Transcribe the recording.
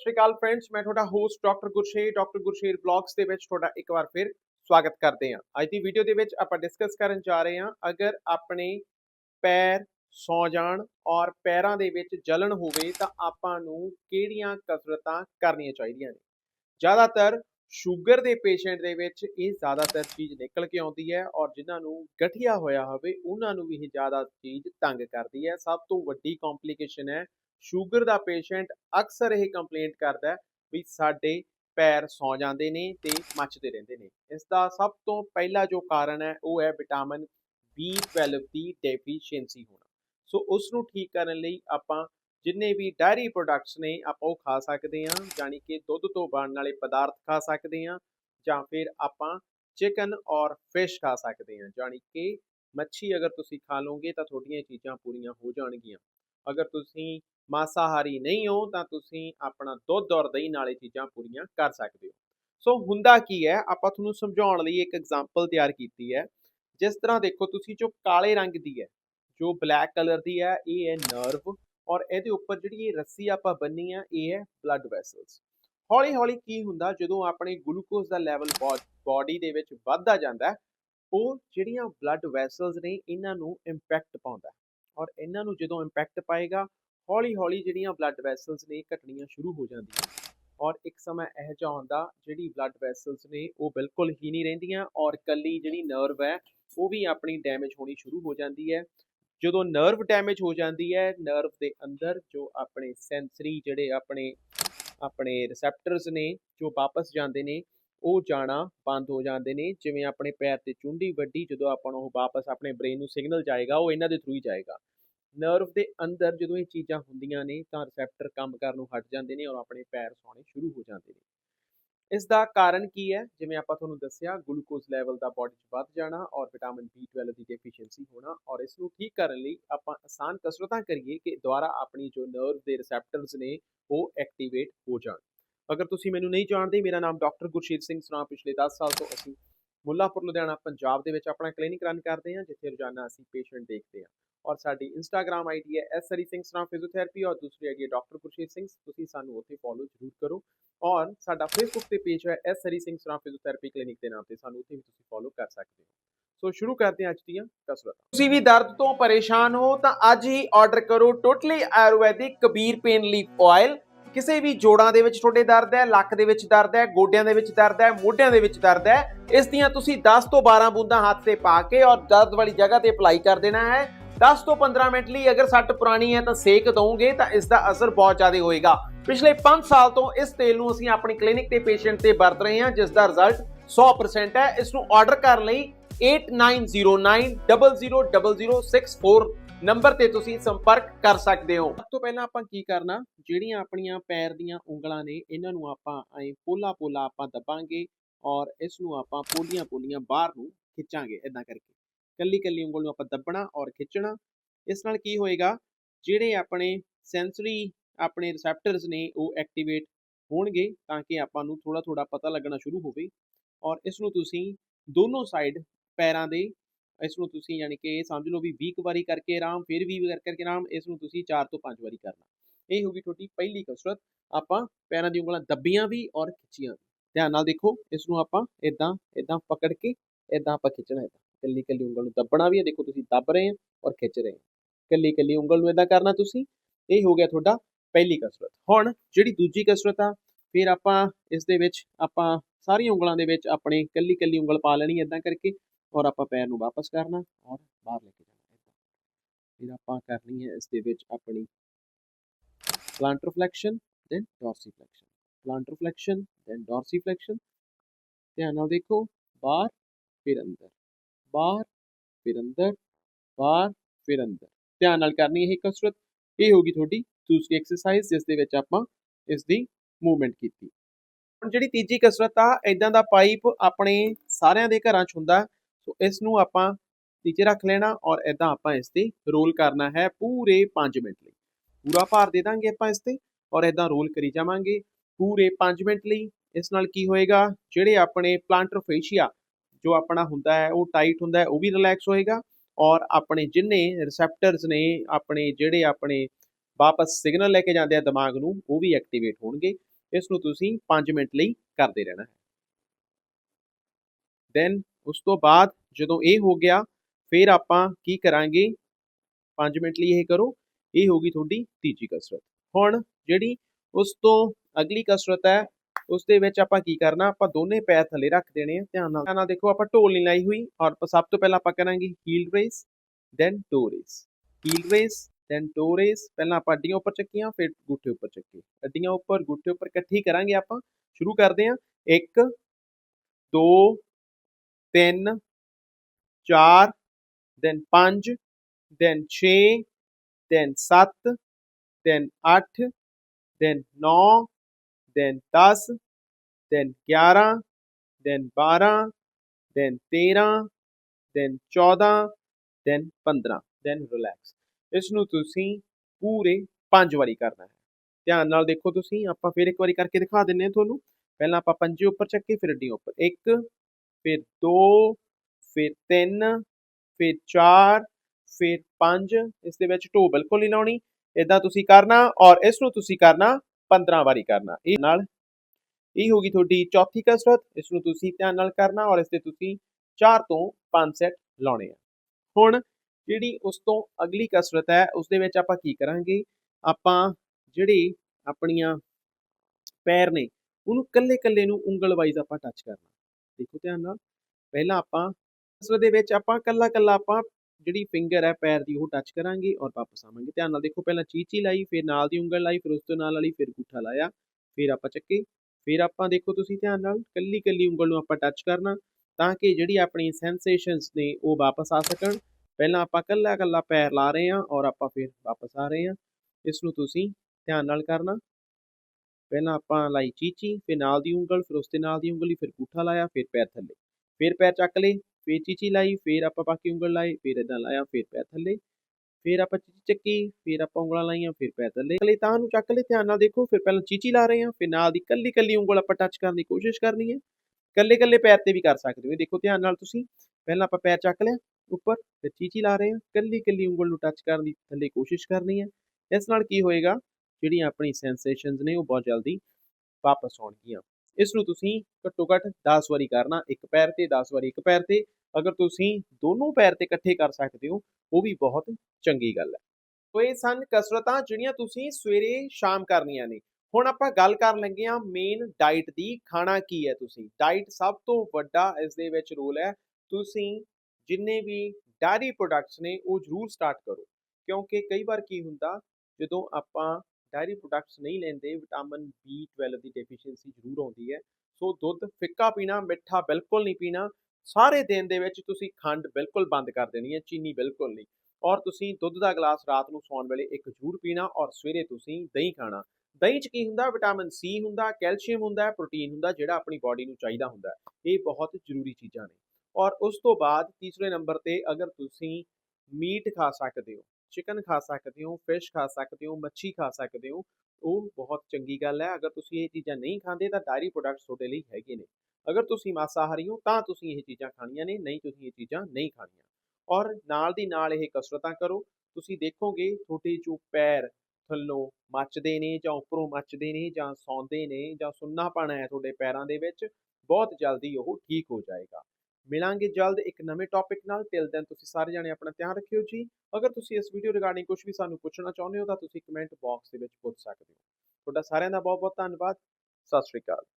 ਸ਼੍ਰੀ ਅਕਾਲ friends ਮੈਂ ਤੁਹਾਡਾ host doctor Gursher doctor Gursher blogs ਦੇ ਵਿੱਚ ਤੁਹਾਡਾ ਇੱਕ ਵਾਰ ਫਿਰ ਸਵਾਗਤ ਕਰਦੇ ਹਾਂ। ਅੱਜ ਦੀ ਵੀਡੀਓ ਦੇ ਵਿੱਚ ਆਪਾਂ ਡਿਸਕਸ ਕਰਨ ਜਾ ਰਹੇ ਹਾਂ, ਅਗਰ ਆਪਣੇ ਪੈਰ ਸੌ ਜਾਣ ਔਰ ਪੈਰਾਂ ਦੇ ਵਿੱਚ ਜਲਨ ਹੋਵੇ ਤਾਂ ਆਪਾਂ ਨੂੰ ਕਿਹੜੀਆਂ ਕਸਰਤਾਂ ਕਰਨੀਆਂ ਚਾਹੀਦੀਆਂ ਨੇ? ਜ਼ਿਆਦਾਤਰ ਸ਼ੂਗਰ ਦੇ ਪੇਸ਼ੈਂਟ ਦੇ ਵਿੱਚ ਇਹ ਜ਼ਿਆਦਾਤਰ ਚੀਜ਼ ਨਿਕਲ ਕੇ ਆਉਂਦੀ ਹੈ ਔਰ ਜਿਨ੍ਹਾਂ ਨੂੰ ਗਠੀਆ ਹੋਇਆ ਹੋਵੇ, ਉਹਨਾਂ ਨੂੰ ਵੀ ਇਹ ਜ਼ਿਆਦਾ ਚੀਜ਼ ਤੰਗ ਕਰਦੀ ਹੈ। ਸਭ ਤੋਂ ਵੱਡੀ ਕੰਪਲਿਕੇਸ਼ਨ ਹੈ ਸ਼ੂਗਰ ਦਾ ਪੇਸ਼ੈਂਟ ਅਕਸਰ ਇਹ ਕੰਪਲੇਂਟ ਕਰਦਾ ਵੀ ਸਾਡੇ ਪੈਰ ਸੌ ਜਾਂਦੇ ਨੇ ਤੇ ਮੱਚਦੇ ਰਹਿੰਦੇ ਨੇ। ਇਸ ਦਾ ਸਭ ਤੋਂ ਪਹਿਲਾ ਜੋ ਕਾਰਨ ਹੈ, ਉਹ ਹੈ ਵਿਟਾਮਿਨ B12 ਦੀ ਡੈਫੀਸ਼ੀਐਂਸੀ ਹੋਣਾ। ਸੋ ਉਸ ਨੂੰ ਠੀਕ ਕਰਨ ਲਈ ਆਪਾਂ ਜਿੰਨੇ ਵੀ ਡਾਇਰੀ ਪ੍ਰੋਡਕਟਸ ਨੇ, ਆਪਾਂ ਉਹ ਖਾ ਸਕਦੇ ਹਾਂ ਯਾਨੀ ਕਿ ਦੁੱਧ ਤੋਂ ਬਣਨ ਵਾਲੇ ਪਦਾਰਥ ਖਾ ਸਕਦੇ ਹਾਂ, ਜਾਂ ਫਿਰ ਆਪਾਂ ਚਿਕਨ ਔਰ ਫਿਸ਼ ਖਾ ਸਕਦੇ ਹਾਂ। ਯਾਨੀ ਕਿ ਮੱਛੀ ਅਗਰ ਤੁਸੀਂ ਖਾ ਲਓਗੇ ਤਾਂ ਤੁਹਾਡੀਆਂ ਚੀਜ਼ਾਂ ਪੂਰੀਆਂ ਹੋ ਜਾਣਗੀਆਂ। ਅਗਰ ਤੁਸੀਂ ਮਾਸਾਹਾਰੀ ਨਹੀਂ ਹੋ ਤਾਂ ਤੁਸੀਂ ਆਪਣਾ ਦੁੱਧ ਔਰ ਦਹੀਂ ਨਾਲ ਇਹ ਚੀਜ਼ਾਂ ਪੂਰੀਆਂ ਕਰ ਸਕਦੇ ਹੋ। ਸੋ ਹੁੰਦਾ ਕੀ ਹੈ, ਆਪਾਂ ਤੁਹਾਨੂੰ ਸਮਝਾਉਣ ਲਈ ਇੱਕ ਐਗਜ਼ਾਮਪਲ ਤਿਆਰ ਕੀਤੀ ਹੈ। ਜਿਸ ਤਰ੍ਹਾਂ ਦੇਖੋ, ਤੁਸੀਂ ਜੋ ਕਾਲੇ ਰੰਗ ਦੀ ਹੈ, ਜੋ ਬਲੈਕ ਕਲਰ ਦੀ ਹੈ, ਇਹ ਹੈ ਨਰਵ ਔਰ ਇਹਦੇ ਉੱਪਰ ਜਿਹੜੀ ਇਹ ਰੱਸੀ ਆਪਾਂ ਬੰਨੀ ਆ, ਇਹ ਹੈ ਬਲੱਡ ਵੈਸਲਸ ਹੌਲੀ ਹੌਲੀ ਕੀ ਹੁੰਦਾ, ਜਦੋਂ ਆਪਣੇ ਗਲੂਕੋਜ਼ ਦਾ ਲੈਵਲ ਬਾਡੀ ਦੇ ਵਿੱਚ ਵੱਧਦਾ ਜਾਂਦਾ ਉਹ ਜਿਹੜੀਆਂ ਬਲੱਡ ਵੈਸਲਸ ਨੇ, ਇਹਨਾਂ ਨੂੰ ਇੰਪੈਕਟ ਪਾਉਂਦਾ ਔਰ ਇਹਨਾਂ ਨੂੰ ਜਦੋਂ ਇੰਪੈਕਟ ਪਾਏਗਾ ਹੌਲੀ ਹੌਲੀ ਜਿਹੜੀਆਂ ਬਲੱਡ ਵੈਸਲਸ ਨੇ ਘਟਣੀਆਂ ਸ਼ੁਰੂ ਹੋ ਜਾਂਦੀਆਂ। ਔਰ ਇੱਕ ਸਮਾਂ ਇਹੋ ਜਿਹਾ ਆਉਂਦਾ, ਜਿਹੜੀ ਬਲੱਡ ਵੈਸਲਸ ਨੇ ਉਹ ਬਿਲਕੁਲ ਹੀ ਨਹੀਂ ਰਹਿੰਦੀਆਂ ਔਰ ਕੱਲੀ ਜਿਹੜੀ ਨਰਵ ਹੈ, ਉਹ ਵੀ ਆਪਣੀ ਡੈਮੇਜ ਹੋਣੀ ਸ਼ੁਰੂ ਹੋ ਜਾਂਦੀ ਹੈ। ਜਦੋਂ ਨਰਵ ਡੈਮੇਜ ਹੋ ਜਾਂਦੀ ਹੈ ਨਰਵ ਦੇ ਅੰਦਰ ਜੋ ਆਪਣੇ ਸੈਂਸਰੀ ਜਿਹੜੇ ਆਪਣੇ ਆਪਣੇ ਰਿਸੈਪਟਰਸ ਨੇ, ਜੋ ਵਾਪਸ ਜਾਂਦੇ ਨੇ, ਉਹ ਜਾਣਾ ਬੰਦ ਹੋ ਜਾਂਦੇ ਨੇ। ਜਿਵੇਂ ਆਪਣੇ ਪੈਰ ਤੇ ਚੁੰਡੀ ਵੱਡੀ, ਜਦੋਂ ਆਪਾਂ ਨੂੰ ਉਹ ਵਾਪਸ ਆਪਣੇ ਬ੍ਰੇਨ ਨੂੰ ਸਿਗਨਲ ਜਾਏਗਾ, ਉਹ ਇਹਨਾਂ ਦੇ ਥਰੂ ਹੀ ਜਾਏਗਾ। ਨਰਵ ਦੇ ਅੰਦਰ ਜਦੋਂ ਇਹ ਚੀਜ਼ਾਂ ਹੁੰਦੀਆਂ ਨੇ ਤਾਂ ਰਿਸੈਪਟਰ ਕੰਮ ਕਰਨ ਨੂੰ ਹਟ ਜਾਂਦੇ ਨੇ ਔਰ ਆਪਣੇ ਪੈਰ ਸੌਣੇ ਸ਼ੁਰੂ ਹੋ ਜਾਂਦੇ ਨੇ। ਇਸ ਦਾ ਕਾਰਨ ਕੀ ਹੈ? ਜਿਵੇਂ ਆਪਾਂ ਤੁਹਾਨੂੰ ਦੱਸਿਆ ਗਲੂਕੋਜ਼ ਲੈਵਲ ਦਾ ਬਾਡੀ 'ਚ ਵੱਧ ਜਾਣਾ ਔਰ ਵਿਟਾਮਿਨ B12 ਦੀ ਡੈਫੀਸ਼ੀਐਂਸੀ ਹੋਣਾ ਔਰ ਇਸ ਨੂੰ ਠੀਕ ਕਰਨ ਲਈ ਆਪਾਂ ਆਸਾਨ ਕਸਰਤਾਂ ਕਰੀਏ ਕਿ ਦੁਆਰਾ ਆਪਣੀ ਜੋ ਨਰਵ ਦੇ ਰਿਸੈਪਟਰਸ ਨੇ ਉਹ ਐਕਟੀਵੇਟ ਹੋ ਜਾਣ। ਅਗਰ ਤੁਸੀਂ ਮੈਨੂੰ ਨਹੀਂ ਜਾਣਦੇ, ਮੇਰਾ ਨਾਮ ਡਾਕਟਰ ਗੁਰਸ਼ੀਤ ਸਿੰਘ ਸਰਾ ਪਿਛਲੇ 10 ਸਾਲ ਤੋਂ ਅਸੀਂ ਮੁੱਲਾਪੁਰ, ਲੁਧਿਆਣਾ, ਪੰਜਾਬ ਦੇ ਵਿੱਚ ਆਪਣਾ ਕਲੀਨਿਕ ਰਨ ਕਰਦੇ ਹਾਂ, ਜਿੱਥੇ ਰੋਜ਼ਾਨਾ ਅਸੀਂ ਪੇਸ਼ੈਂਟ ਦੇਖਦੇ ਹਾਂ। ਔਰ ਸਾਡੀ ਇੰਸਟਾਗ੍ਰam ਆਈਡੀ ਹੈ ਐਸ ਸਿੰਘ ਸਰਾ ਫਿਜ਼ੀਓਥੈਰੇਪੀ ਔਰ ਦੂਸਰੀ ਆਈਡੀ ਹੈ ਡਾਕਟਰ ਗੁਰਸ਼ੀਤ ਸਿੰਘ, ਤੁਸੀਂ ਸਾਨੂੰ ਉੱਥੇ ਫੋਲੋ ਜ਼ਰੂਰ ਕਰੋ। ਔਰ ਸਾਡਾ ਫੇਸਬੁੱਕ ਤੇ ਪੇਜ ਹੈ S Hari Singh Sra physiotherapy clinic ਦੇ ਨਾਮ ਤੇ, ਸਾਨੂੰ ਉੱਥੇ ਵੀ ਤੁਸੀਂ ਫੋਲੋ ਕਰ ਸਕਦੇ ਹੋ। ਸੋ ਸ਼ੁਰੂ ਕਰਦੇ ਹਾਂ ਅੱਜ ਦੀਆਂ ਕਸਰਤਾਂ। ਤੁਸੀਂ ਵੀ ਦਰਦ ਤੋਂ ਪਰੇਸ਼ਾਨ ਹੋ ਤਾਂ ਅੱਜ ਹੀ ਆਰਡਰ ਕਰੋ totally Ayurvedic Kabir pain leaf oil ਕਿਸੇ ਵੀ ਜੋੜਾਂ ਦੇ ਵਿੱਚ ਤੁਹਾਡੇ ਦਰਦ ਹੈ, ਲੱਕ ਦੇ ਵਿੱਚ ਦਰਦ ਹੈ, ਗੋਡਿਆਂ ਦੇ ਵਿੱਚ ਦਰਦ ਹੈ, ਮੋਢਿਆਂ ਦੇ ਵਿੱਚ ਦਰਦ ਹੈ, ਇਸ ਦੀਆਂ ਤੁਸੀਂ 10 ਤੋਂ 12 ਬੂੰਦਾਂ ਹੱਥ ਤੇ ਪਾ ਕੇ ਔਰ ਦਰਦ ਵਾਲੀ ਜਗ੍ਹਾ ਤੇ ਅਪਲਾਈ ਕਰ ਦੇਣਾ ਹੈ। 10 ਤੋਂ 15 ਮਿੰਟ ਲਈ ਅਗਰ ਸੱਟ ਪੁਰਾਣੀ ਹੈ ਤਾਂ ਸੇਕ ਦਵੋਗੇ ਤਾਂ ਇਸ ਦਾ ਅਸਰ ਬਹੁਤ ਜ਼ਿਆਦਾ ਹੋਏਗਾ। ਪਿਛਲੇ 5 ਸਾਲ ਤੋਂ ਇਸ ਤੇਲ ਨੂੰ ਅਸੀਂ ਆਪਣੀ ਕਲੀਨਿਕ ਤੇ ਪੇਸ਼ੈਂਟ ਤੇ ਵਰਤ ਰਹੇ ਹਾਂ, ਜਿਸ ਦਾ ਰਿਜ਼ਲਟ 100% ਹੈ। ਇਸ ਨੂੰ ਆਰਡਰ ਕਰਨ ਲਈ 8909000064 ਨੰਬਰ ਤੇ ਤੁਸੀਂ ਸੰਪਰਕ ਕਰ ਸਕਦੇ ਹੋ। ਸਭ ਤੋਂ ਪਹਿਲਾਂ ਆਪਾਂ ਕੀ ਕਰਨਾ, ਜਿਹੜੀਆਂ ਆਪਣੀਆਂ ਪੈਰ ਦੀਆਂ ਉਂਗਲਾਂ ਨੇ, ਇਹਨਾਂ ਨੂੰ ਆਪਾਂ ਐ ਪੋਲਾ ਪੋਲਾ ਆਪਾਂ ਦਬਾਂਗੇ ਔਰ ਇਸ ਨੂੰ ਆਪਾਂ ਪੋਲੀਆਂ ਪੋਲੀਆਂ ਬਾਹਰ ਨੂੰ ਖਿੱਚਾਂਗੇ ਇਦਾਂ ਕਰਕੇ। ਕੱਲੀ ਕੱਲੀ ਉਂਗਲ ਨੂੰ ਆਪਾਂ ਦੱਬਣਾ ਔਰ ਖਿੱਚਣਾ। ਇਸ ਨਾਲ ਕੀ ਹੋਏਗਾ, ਜਿਹੜੇ ਆਪਣੇ ਸੈਂਸਰੀ ਆਪਣੇ ਰਿਸੈਪਟਰਸ ਨੇ ਉਹ ਐਕਟੀਵੇਟ ਹੋਣਗੇ ਤਾਂ ਕਿ ਆਪਾਂ ਨੂੰ ਥੋੜਾ ਥੋੜਾ ਪਤਾ ਲੱਗਣਾ ਸ਼ੁਰੂ ਹੋਵੇ। ਔਰ ਇਸ ਨੂੰ ਤੁਸੀਂ ਦੋਨੋਂ ਸਾਈਡ ਪੈਰਾਂ ਦੇ, ਇਸ ਨੂੰ ਤੁਸੀਂ ਯਾਨੀ ਕਿ ਸਮਝ ਲਓ ਵੀ 20 ਵਾਰੀ ਕਰਕੇ ਆਰਾਮ, ਫਿਰ 20 ਵਾਰ ਕਰਕੇ ਆਰਾਮ, ਇਸ ਨੂੰ ਤੁਸੀਂ 4 ਤੋਂ 5 ਵਾਰੀ ਕਰਨਾ। ਇਹ ਹੋਗੀ ਤੁਹਾਡੀ ਪਹਿਲੀ ਕਸਰਤ। ਆਪਾਂ ਪੈਰਾਂ ਦੀ ਉਂਗਲਾਂ ਦੱਬੀਆਂ ਵੀ ਔਰ ਖਿੱਚੀਆਂ ਵੀ। ਧਿਆਨ ਨਾਲ ਦੇਖੋ, ਇਸ ਨੂੰ ਆਪਾਂ ਇਦਾਂ ਇਦਾਂ ਪਕੜ ਕੇ ਇਦਾਂ ਆਪਾਂ ਖਿੱਚਣਾ ਇਦਾਂ ਕੱਲੀ ਕੱਲੀ ਉਂਗਲ ਨੂੰ ਦੱਬਣਾ ਵੀ ਹੈ। ਦੇਖੋ, ਤੁਸੀਂ ਦੱਬ ਰਹੇ ਹੋ ਔਰ ਖਿੱਚ ਰਹੇ ਹੋ। ਕੱਲੀ ਕੱਲੀ ਉਂਗਲ ਨੂੰ ਇਦਾਂ ਕਰਨਾ ਤੁਸੀਂ। ਇਹ ਹੋ ਗਿਆ ਤੁਹਾਡਾ ਪਹਿਲੀ ਕਸਰਤ। ਹੁਣ ਜਿਹੜੀ ਦੂਜੀ ਕਸਰਤ ਆ, ਫਿਰ ਆਪਾਂ ਇਸ ਦੇ ਵਿੱਚ, ਆਪਾਂ ਸਾਰੀਆਂ ਉਂਗਲਾਂ ਦੇ ਵਿੱਚ ਆਪਣੇ ਕੱਲੀ ਕੱਲੀ ਉਂਗਲ ਪਾ ਲੈਣੀ ਇਦਾਂ ਕਰਕੇ ਔਰ ਆਪਾਂ ਪੈਰ ਨੂੰ ਵਾਪਸ ਕਰਨਾ ਔਰ ਬਾਹਰ ਲੈ ਕੇ ਜਾਣਾ ਏਦਾਂ। ਫਿਰ ਆਪਾਂ ਕਰਨੀ ਹੈ ਇਸ ਦੇ ਵਿੱਚ ਆਪਣੀ plantar flexion, then dorsiflexion plantar flexion, then dorsiflexion ਧਿਆਨ ਨਾਲ ਦੇਖੋ, ਬਾਹਰ, ਫਿਰ ਅੰਦਰ। ਬਾਹਰ ਫਿਰ ਅੰਦਰ, ਬਾਹਰ ਫਿਰ ਅੰਦਰ। ਧਿਆਨ ਨਾਲ ਕਰਨੀ ਇਹ ਕਸਰਤ। ਇਹ ਹੋਗੀ ਤੁਹਾਡੀ ਦੂਸਰੀ ਐਕਸਰਸਾਈਜ਼ ਜਿਸ ਦੇ ਵਿੱਚ ਆਪਾਂ ਇਸ ਦੀ ਮੂਵਮੈਂਟ ਕੀਤੀ। ਹੁਣ ਜਿਹੜੀ ਤੀਜੀ ਕਸਰਤ ਆ ਇਦਾਂ ਦਾ ਪਾਈਪ ਆਪਣੇ ਸਾਰਿਆਂ ਦੇ ਘਰਾਂ 'ਚ ਹੁੰਦਾ। ਸੋ ਇਸ ਨੂੰ ਆਪਾਂ ਨੀਚੇ ਰੱਖ ਲੈਣਾ ਔਰ ਇਦਾਂ ਆਪਾਂ ਇਸ ਤੇ ਰੋਲ ਕਰਨਾ ਹੈ ਪੂਰੇ 5 ਮਿੰਟ ਲਈ। ਪੂਰਾ ਭਾਰ ਦੇ ਦਾਂਗੇ ਆਪਾਂ ਇਸ ਤੇ ਔਰ ਇਦਾਂ ਰੋਲ ਕਰੀ ਜਾਵਾਂਗੇ। ਪੂਰੇ 5 ਮਿੰਟ ਲਈ ਇਸ ਨਾਲ ਕੀ ਹੋਏਗਾ? ਜਿਹੜੇ ਆਪਣੇ ਪਲਾਂਟਰ ਫੇਸ਼ੀਆ ਜੋ ਆਪਣਾ ਹੁੰਦਾ ਹੈ, ਉਹ ਟਾਈਟ ਹੁੰਦਾ ਹੈ, ਉਹ ਵੀ ਰਿਲੈਕਸ ਹੋਏਗਾ ਔਰ ਆਪਣੇ ਜਿੰਨੇ ਰਿਸੈਪਟਰਸ ਨੇ, ਆਪਣੇ ਜਿਹੜੇ ਆਪਣੇ ਵਾਪਸ ਸਿਗਨਲ ਲੈ ਕੇ ਜਾਂਦੇ ਆ ਦਿਮਾਗ ਨੂੰ, ਉਹ ਵੀ ਐਕਟੀਵੇਟ ਹੋਣਗੇ। ਇਸ ਨੂੰ ਤੁਸੀਂ 5 ਮਿੰਟ ਲਈ ਕਰਦੇ ਰਹਿਣਾ ਹੈ। ਦੈਨ ਉਸ ਤੋਂ ਬਾਅਦ ਜਦੋਂ ਇਹ ਹੋ ਗਿਆ, ਫਿਰ ਆਪਾਂ ਕੀ ਕਰਾਂਗੇ? 5 ਮਿੰਟ ਲਈ ਇਹ ਕਰੋ। ਇਹ ਹੋਗੀ ਤੁਹਾਡੀ ਤੀਜੀ ਕਸਰਤ। ਹੁਣ ਜਿਹੜੀ ਉਸ ਤੋਂ ਅਗਲੀ ਕਸਰਤ ਹੈ ਉਸ ਦੇ ਵਿੱਚ ਆਪਾਂ ਕੀ ਕਰਨਾ, ਆਪਾਂ ਦੋਨੇ ਪੈਰ ਥੱਲੇ ਰੱਖ ਦੇਣੇ ਆ, ਧਿਆਨ ਨਾਲ। ਧਿਆਨ ਨਾਲ ਦੇਖੋ, ਆਪਾਂ ਢੋਲ ਨਹੀਂ ਲਾਈ ਹੋਈ ਔਰ ਪ- ਸਭ ਤੋਂ ਪਹਿਲਾਂ ਆਪਾਂ ਕਰਾਂਗੇ heel raise then toe raise heel raise then toe raise ਪਹਿਲਾਂ ਆਪਾਂ ਅੱਡੀਆਂ ਉੱਪਰ ਚੱਕੀਆਂ, ਫਿਰ ਗੁੱਠੇ ਉੱਪਰ ਚੱਕੇ। ਅੱਡੀਆਂ ਉੱਪਰ, ਗੁੱਠੇ ਉੱਪਰ ਇਕੱਠੀ ਕਰਾਂਗੇ ਆਪਾਂ। ਸ਼ੁਰੂ ਕਰਦੇ ਹਾਂ। 1 2 3 4 then 5 then 6 then 7 then 8 then 9 then 10, then 11, then 12, then 13, then 14, then 15, then relax ਇਸ ਨੂੰ ਤੁਸੀਂ ਪੂਰੇ 5 ਵਾਰੀ ਕਰਨਾ ਹੈ। ਧਿਆਨ ਨਾਲ ਦੇਖੋ ਤੁਸੀਂ ਆਪਾਂ ਫਿਰ ਇੱਕ ਵਾਰੀ ਕਰਕੇ ਦਿਖਾ ਦਿੰਨੇ ਆ ਤੁਹਾਨੂੰ। ਪਹਿਲਾਂ ਆਪਾਂ ਪੰਜੇ ਉੱਪਰ ਚੱਕੇ ਫਿਰ ਅੱਡੀ ਉੱਪਰ। 1 ਫਿਰ 2 ਫਿਰ 3 ਫਿਰ 4 ਫਿਰ 5 ਇਸ ਦੇ ਵਿੱਚ ਢੋ ਬਿਲਕੁਲ ਨਹੀਂ ਲਾਉਣੀ। ਇਦਾਂ ਤੁਸੀਂ ਕਰਨਾ ਔਰ ਇਸ ਨੂੰ ਤੁਸੀਂ ਕਰਨਾ 15 ਵਾਰੀ ਕਰਨਾ। ਇਹ ਨਾਲ ਇਹ ਹੋਗੀ ਤੁਹਾਡੀ ਚੌਥੀ ਕਸਰਤ। ਇਸ ਨੂੰ ਤੁਸੀਂ ਧਿਆਨ ਨਾਲ ਕਰਨਾ ਔਰ ਇਸ ਤੇ ਤੁਸੀਂ 4 ਤੋਂ 5 ਸੈੱਟ ਲਾਉਣੇ ਆ। ਹੁਣ ਜਿਹੜੀ ਉਸ ਤੋਂ ਅਗਲੀ ਕਸਰਤ ਹੈ, ਉਸ ਦੇ ਵਿੱਚ ਆਪਾਂ ਕੀ ਕਰਾਂਗੇ? ਆਪਾਂ ਜਿਹੜੇ ਆਪਣੀਆਂ ਪੈਰ ਨੇ, ਉਹਨੂੰ ਕੱਲੇ ਕੱਲੇ ਨੂੰ ਉਂਗਲ ਵਾਈਜ਼ ਆਪਾਂ ਟੱਚ ਕਰਨਾ। ਦੇਖੋ ਧਿਆਨ ਨਾਲ। ਪਹਿਲਾਂ ਆਪਾਂ ਕਸਰਤ ਦੇ ਵਿੱਚ ਆਪਾਂ ਕੱਲਾ ਕੱਲਾ ਆਪਾਂ ਜਿਹੜੀ ਫਿੰਗਰ ਹੈ ਪੈਰ ਦੀ ਉਹ ਟੱਚ ਕਰਾਂਗੇ ਔਰ ਵਾਪਸ ਆਵਾਂਗੇ। ਧਿਆਨ ਨਾਲ ਦੇਖੋ, ਪਹਿਲਾਂ ਚੀਚੀ ਲਾਈ, ਫਿਰ ਨਾਲ ਦੀ ਉਂਗਲ ਲਾਈ, ਫਿਰ ਉਸ ਤੋਂ ਨਾਲ ਵਾਲੀ, ਫਿਰ ਅੰਗੂਠਾ ਲਾਇਆ, ਫਿਰ ਆਪਾਂ ਚੱਕੇ। ਫਿਰ ਆਪਾਂ ਦੇਖੋ ਤੁਸੀਂ ਧਿਆਨ ਨਾਲ ਕੱਲੀ ਕੱਲੀ ਉਂਗਲ ਨੂੰ ਆਪਾਂ ਟੱਚ ਕਰਨਾ ਤਾਂ ਕਿ ਜਿਹੜੀ ਆਪਣੀ ਸੈਂਸੇਸ਼ਨਸ ਨੇ ਉਹ ਵਾਪਸ ਆ ਸਕਣ। ਪਹਿਲਾਂ ਆਪਾਂ ਕੱਲਾ ਕੱਲਾ ਪੈਰ ਲਾ ਰਹੇ ਹਾਂ ਔਰ ਆਪਾਂ ਫਿਰ ਵਾਪਸ ਆ ਰਹੇ ਹਾਂ। ਇਸ ਨੂੰ ਤੁਸੀਂ ਧਿਆਨ ਨਾਲ ਕਰਨਾ। ਪਹਿਲਾਂ ਆਪਾਂ ਲਾਈ ਚੀਚੀ, ਫਿਰ ਨਾਲ ਦੀ ਉਂਗਲ, ਫਿਰ ਉਸ ਦੇ ਨਾਲ ਦੀ ਉਂਗਲੀ ਫਿਰ ਗੂਠਾ ਲਾਇਆ, ਫਿਰ ਪੈਰ ਥੱਲੇ। ਫਿਰ ਪੈਰ ਚੱਕ ਲਏ। ਫੇਰ ਚੀਚੀ ਲਾਈ, ਫਿਰ ਆਪਾਂ ਬਾਕੀ ਉਂਗਲ ਲਾਏ, ਫਿਰ ਇਦਾਂ ਲਾਇਆ, ਫਿਰ ਪੈਰ ਥੱਲੇ। ਫਿਰ ਆਪਾਂ ਚੀਚੀ ਚੱਕੀ, ਫਿਰ ਆਪਾਂ ਉਂਗਲਾਂ ਲਾਈਆਂ, ਫਿਰ ਪੈਰ ਥੱਲੇ। ਕੱਲੇ ਤਾਂ ਨੂੰ ਚੱਕ ਲਏ, ਧਿਆਨ ਨਾਲ ਦੇਖੋ, ਫਿਰ ਪਹਿਲਾਂ ਚੀਚੀ ਲਾ ਰਹੇ ਹਾਂ, ਫਿਰ ਨਾਲ ਦੀ ਕੱਲੀ ਕੱਲੀ ਉਂਗਲ ਆਪਾਂ ਟੱਚ ਕਰਨ ਦੀ ਕੋਸ਼ਿਸ਼ ਕਰਨੀ ਹੈ। ਕੱਲੇ ਕੱਲੇ ਪੈਰ ਤੇ ਵੀ ਕਰ ਸਕਦੇ ਹੋ। ਦੇਖੋ ਧਿਆਨ ਨਾਲ ਤੁਸੀਂ, ਪਹਿਲਾਂ ਆਪਾਂ ਪੈਰ ਚੱਕ ਲਿਆ ਉੱਪਰ, ਫਿਰ ਚੀਚੀ ਲਾ ਰਹੇ ਹਾਂ। ਕੱਲੀ ਕੱਲੀ ਉਂਗਲ ਨੂੰ ਟੱਚ ਕਰਨ ਦੀ ਥੱਲੇ ਕੋਸ਼ਿਸ਼ ਕਰਨੀ ਹੈ। ਇਸ ਨਾਲ ਕੀ ਹੋਏਗਾ, ਜਿਹੜੀਆਂ ਆਪਣੀ ਸੈਂਸੇਸ਼ਨਸ ਨੇ ਉਹ ਬਹੁਤ ਜਲਦੀ ਵਾਪਸ ਆਉਣਗੀਆਂ। ਇਸ ਨੂੰ ਤੁਸੀਂ ਘੱਟੋ ਘੱਟ 10 ਵਾਰੀ ਕਰਨਾ, ਇੱਕ ਪੈਰ ਤੇ 10 ਵਾਰੀ ਇੱਕ ਪੈਰ ਤੇ। ਅਗਰ ਤੁਸੀਂ ਦੋਨੋਂ ਪੈਰ ਤੇ ਇਕੱਠੇ ਕਰ ਸਕਦੇ ਹੋ, ਉਹ ਵੀ ਬਹੁਤ ਚੰਗੀ ਗੱਲ ਹੈ। ਸੋ ਇਹ ਸਨ ਕਸਰਤਾਂ ਜਿਹੜੀਆਂ ਤੁਸੀਂ ਸਵੇਰੇ ਸ਼ਾਮ ਕਰਨੀਆਂ ਨੇ। ਹੁਣ ਆਪਾਂ ਗੱਲ ਕਰਨ ਲੱਗੇ ਹਾਂ ਮੇਨ ਡਾਈਟ ਦੀ, ਖਾਣਾ ਕੀ ਹੈ ਤੁਸੀਂ? ਡਾਈਟ ਸਭ ਤੋਂ ਵੱਡਾ ਇਸ ਦੇ ਵਿੱਚ ਰੋਲ ਹੈ। ਤੁਸੀਂ ਜਿੰਨੇ ਵੀ ਡਾਇਰੀ ਪ੍ਰੋਡਕਟਸ ਨੇ, ਉਹ ਜ਼ਰੂਰ ਸਟਾਰਟ ਕਰੋ। ਕਿਉਂਕਿ ਕਈ ਵਾਰ ਕੀ ਹੁੰਦਾ, ਜਦੋਂ ਆਪਾਂ ਡਾਇਰੀ ਪ੍ਰੋਡਕਟਸ ਨਹੀਂ ਲੈਂਦੇ ਵਿਟਾਮਿਨ B12 ਦੀ ਡੈਫੀਸ਼ੀਐਂਸੀ ਜ਼ਰੂਰ ਆਉਂਦੀ ਹੈ। ਸੋ ਦੁੱਧ ਫਿੱਕਾ ਪੀਣਾ, ਮਿੱਠਾ ਬਿਲਕੁਲ ਨਹੀਂ ਪੀਣਾ ਸਾਰੇ ਦਿਨ ਦੇ ਵਿੱਚ ਤੁਸੀਂ ਖੰਡ ਬਿਲਕੁਲ ਬੰਦ ਕਰ ਦੇਣੀ ਹੈ, ਚੀਨੀ ਬਿਲਕੁਲ ਨਹੀਂ। ਔਰ ਤੁਸੀਂ ਦੁੱਧ ਦਾ ਗਲਾਸ ਰਾਤ ਨੂੰ ਸੌਣ ਵੇਲੇ ਇੱਕ ਜ਼ਰੂਰ ਪੀਣਾ ਔਰ ਸਵੇਰੇ ਤੁਸੀਂ ਦਹੀਂ ਖਾਣਾ। ਦਹੀਂ 'ਚ ਕੀ ਹੁੰਦਾ? ਵਿਟਾਮਿਨ ਸੀ ਹੁੰਦਾ, ਕੈਲਸ਼ੀਅਮ ਹੁੰਦਾ, ਪ੍ਰੋਟੀਨ ਹੁੰਦਾ, ਜਿਹੜਾ ਆਪਣੀ ਬਾਡੀ ਨੂੰ ਚਾਹੀਦਾ ਹੁੰਦਾ। ਇਹ ਬਹੁਤ ਜ਼ਰੂਰੀ ਚੀਜ਼ਾਂ ਨੇ। ਔਰ ਉਸ ਤੋਂ ਬਾਅਦ ਤੀਸਰੇ ਨੰਬਰ ਤੇ ਅਗਰ ਤੁਸੀਂ ਮੀਟ ਖਾ ਸਕਦੇ ਹੋ, ਚਿਕਨ ਖਾ ਸਕਦੇ ਹੋ, ਫਿਸ਼ ਖਾ ਸਕਦੇ ਹੋ, ਮੱਛੀ ਖਾ ਸਕਦੇ ਹੋ, ਉਹ ਬਹੁਤ ਚੰਗੀ ਗੱਲ ਹੈ। ਅਗਰ ਤੁਸੀਂ ਇਹ ਚੀਜ਼ਾਂ ਨਹੀਂ ਖਾਂਦੇ ਤਾਂ ਡਾਇਰੀ ਪ੍ਰੋਡਕਟਸ ਤੁਹਾਡੇ ਲਈ ਹੈਗੇ ਨੇ। ਅਗਰ ਤੁਸੀਂ ਮਾਸਾਹਾਰੀ ਹੋ, ਤਾਂ ਤੁਸੀਂ ਇਹ ਚੀਜ਼ਾਂ ਖਾਣੀਆਂ ਨੇ, ਨਹੀਂ ਤੁਸੀਂ ਇਹ ਚੀਜ਼ਾਂ ਨਹੀਂ ਖਾਣੀਆਂ। ਔਰ ਨਾਲ ਦੀ ਨਾਲ ਇਹ ਕਸਰਤਾਂ ਕਰੋ। ਤੁਸੀਂ ਦੇਖੋਗੇ ਤੁਹਾਡੇ ਜੋ ਪੈਰ ਥੱਲੋਂ ਮੱਚਦੇ ਨੇ ਜਾਂ ਉੱਪਰੋਂ ਮੱਚਦੇ ਨੇ ਜਾਂ ਸੌਂਦੇ ਨੇ ਜਾਂ ਸੁੰਨਾਪਣ ਹੈ ਤੁਹਾਡੇ ਪੈਰਾਂ ਦੇ ਵਿੱਚ, ਬਹੁਤ ਜਲਦੀ ਉਹ ਠੀਕ ਹੋ ਜਾਏਗਾ। ਮਿਲਾਂਗੇ ਜਲਦ ਇੱਕ ਨਵੇਂ ਟੌਪਿਕ ਨਾਲ। ਟਿਲ ਦੈਨ ਤੁਸੀਂ ਸਾਰੇ ਜਾਣੇ ਆਪਣਾ ਧਿਆਨ ਰੱਖਿਓ ਜੀ। ਅਗਰ ਤੁਸੀਂ ਇਸ ਵੀਡੀਓ ਰਿਗਾਰਡਿੰਗ ਕੁਝ ਵੀ ਸਾਨੂੰ ਪੁੱਛਣਾ ਚਾਹੁੰਦੇ ਹੋ, ਤਾਂ ਤੁਸੀਂ ਕਮੈਂਟ ਬਾਕਸ ਦੇ ਵਿੱਚ ਪੁੱਛ ਸਕਦੇ ਹੋ। ਤੁਹਾਡਾ ਸਾਰਿਆਂ ਦਾ ਬਹੁਤ ਬਹੁਤ ਧੰਨਵਾਦ। ਸਤਿ ਸ਼੍ਰੀ ਅਕਾਲ।